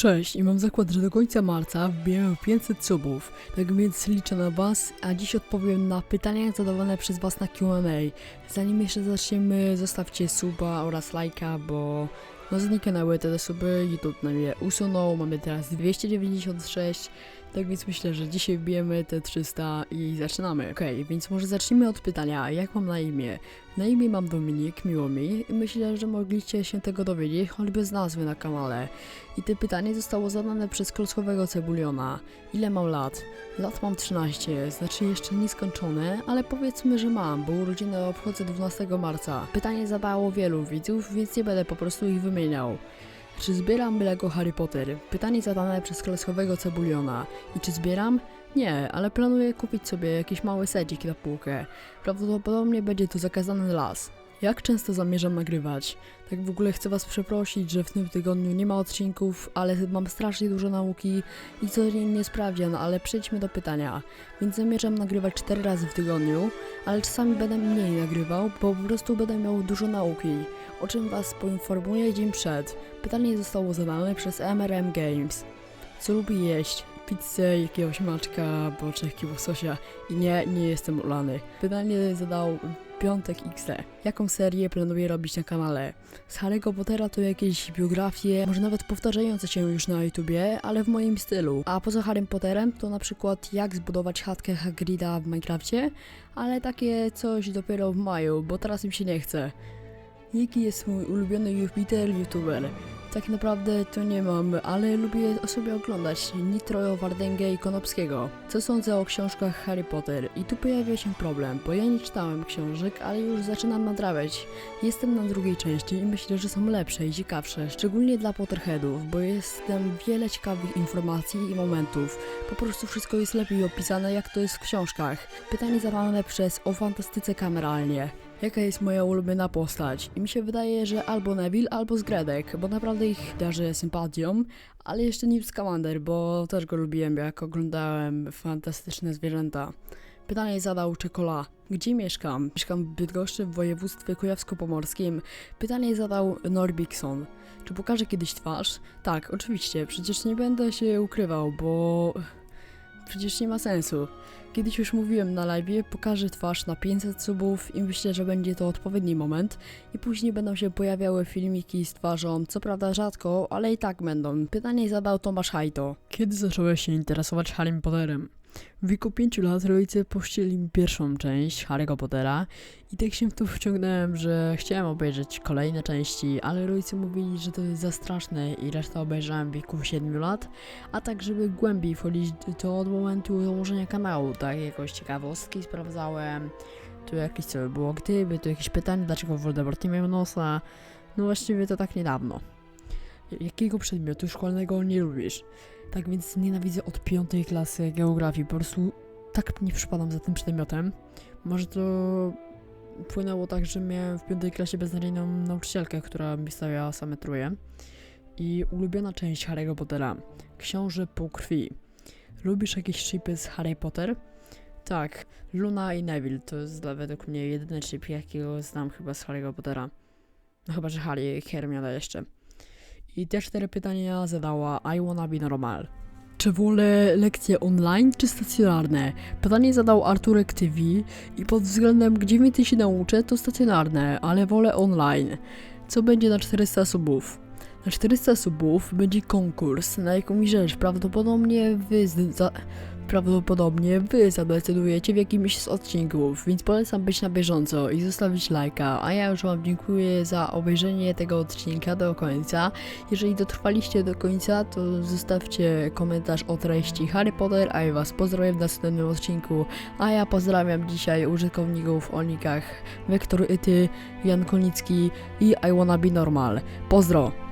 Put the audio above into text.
Cześć i mam zakład, że do końca marca wbijemy 500 subów, tak więc liczę na Was, a dziś odpowiem na pytania zadawane przez Was na Q&A. Zanim jeszcze zaczniemy, zostawcie suba oraz lajka, bo no zniknęły te suby, YouTube nam je usunął, mamy teraz 296, tak więc myślę, że dzisiaj wbijemy te 300 i zaczynamy. Okej, więc może zacznijmy od pytania, jak mam na imię? Na imię mam Dominik, miło mi i myślę, że mogliście się tego dowiedzieć choćby z nazwy na kanale. I to pytanie zostało zadane przez klockowego cebuliona. Ile mam lat? Lat mam 13, znaczy jeszcze nieskończone, ale powiedzmy, że mam, bo urodziny obchodzę 12 marca. Pytanie zadało wielu widzów, więc nie będę po prostu ich wymieniał. Czy zbieram Lego Harry Potter? Pytanie zadane przez klockowego cebuliona. I czy zbieram? Nie, ale planuję kupić sobie jakiś mały secik na półkę. Prawdopodobnie będzie to zakazany las. Jak często zamierzam nagrywać? Tak w ogóle chcę Was przeprosić, że w tym tygodniu nie ma odcinków, ale mam strasznie dużo nauki i codziennie sprawdzian, ale przejdźmy do pytania. Więc zamierzam nagrywać 4 razy w tygodniu, ale czasami będę mniej nagrywał, bo po prostu będę miał dużo nauki, o czym Was poinformuję dzień przed. Pytanie zostało zadane przez MRM Games. Co lubi jeść? Pizzę, jakiegoś maczka, boczek i łososia. I nie, nie jestem ulany. Pytanie zadał Piątek XD. Jaką serię planuję robić na kanale? Z Harry'ego Pottera to jakieś biografie, może nawet powtarzające się już na YouTubie, ale w moim stylu. A poza Harrym Potterem to na przykład jak zbudować chatkę Hagrida w Minecrafcie, ale takie coś dopiero w maju, bo teraz mi się nie chce. Jaki jest mój ulubiony Jupiter YouTuber? Tak naprawdę to nie mam, ale lubię sobie oglądać Nitro, Wardęgę i Konopskiego. Co sądzę o książkach Harry Potter? I tu pojawia się problem, bo ja nie czytałem książek, ale już zaczynam nadrabiać. Jestem na drugiej części i myślę, że są lepsze i ciekawsze, szczególnie dla Potterheadów, bo jest tam wiele ciekawych informacji i momentów. Po prostu wszystko jest lepiej opisane, jak to jest w książkach. Pytanie zadane przez o fantastyce kameralnie. Jaka jest moja ulubiona postać? I mi się wydaje, że albo Neville, albo Zgredek, bo naprawdę ich darzę sympatią, ale jeszcze nie Scamander, bo też go lubiłem, jak oglądałem fantastyczne zwierzęta. Pytanie zadał Czekola. Gdzie mieszkam? Mieszkam w Bydgoszczy w województwie kujawsko-pomorskim. Pytanie zadał Norbikson. Czy pokażę kiedyś twarz? Tak, oczywiście, przecież nie będę się ukrywał, bo... Przecież nie ma sensu. Kiedyś już mówiłem na live, pokażę twarz na 500 subów i myślę, że będzie to odpowiedni moment. I później będą się pojawiały filmiki z twarzą, co prawda rzadko, ale i tak będą. Pytanie zadał Tomasz Hajto. Kiedy zacząłeś się interesować Harrym Potterem? W wieku 5 lat rodzice puścili mi pierwszą część Harry'ego Pottera i tak się w to wciągnąłem, że chciałem obejrzeć kolejne części, ale rodzice mówili, że to jest za straszne i resztę obejrzałem w wieku 7 lat, a tak żeby głębiej wchodzić to od momentu założenia kanału, tak jakoś ciekawostki sprawdzałem, tu jakieś co by było gdyby, tu jakieś pytanie, dlaczego Voldemort nie miał nosa, no właściwie to tak niedawno. Jakiego przedmiotu szkolnego nie lubisz? Tak więc nienawidzę od piątej klasy geografii. Po prostu tak nie przypadam za tym przedmiotem. Może to płynęło tak, że miałem w piątej klasie beznadziejną nauczycielkę, która mi stawiała same truje. I ulubiona część Harry'ego Pottera. Książę półkrwi. Lubisz jakieś shipy z Harry Potter? Tak, Luna i Neville to jest dla według mnie jedyny chip, jakiego znam chyba z Harry'ego Pottera. No chyba, że Harry i Hermiona jeszcze. I te cztery pytania zadała I wanna be normal. Czy wolę lekcje online czy stacjonarne? Pytanie zadał Arturek TV i pod względem gdzie więcej się nauczę to stacjonarne, ale wolę online. Co będzie na 400 subów? Na 400 subów będzie konkurs na jakąś rzecz. Prawdopodobnie wy prawdopodobnie wy zadecydujecie w jakimś z odcinków, więc polecam być na bieżąco i zostawić lajka. A ja już wam dziękuję za obejrzenie tego odcinka do końca. Jeżeli dotrwaliście do końca, to zostawcie komentarz o treści Harry Potter, a ja was pozdrawiam w następnym odcinku. A ja pozdrawiam dzisiaj użytkowników o nikach Wektor Yty, Jan Konicki i I Wanna Be Normal. Pozdro!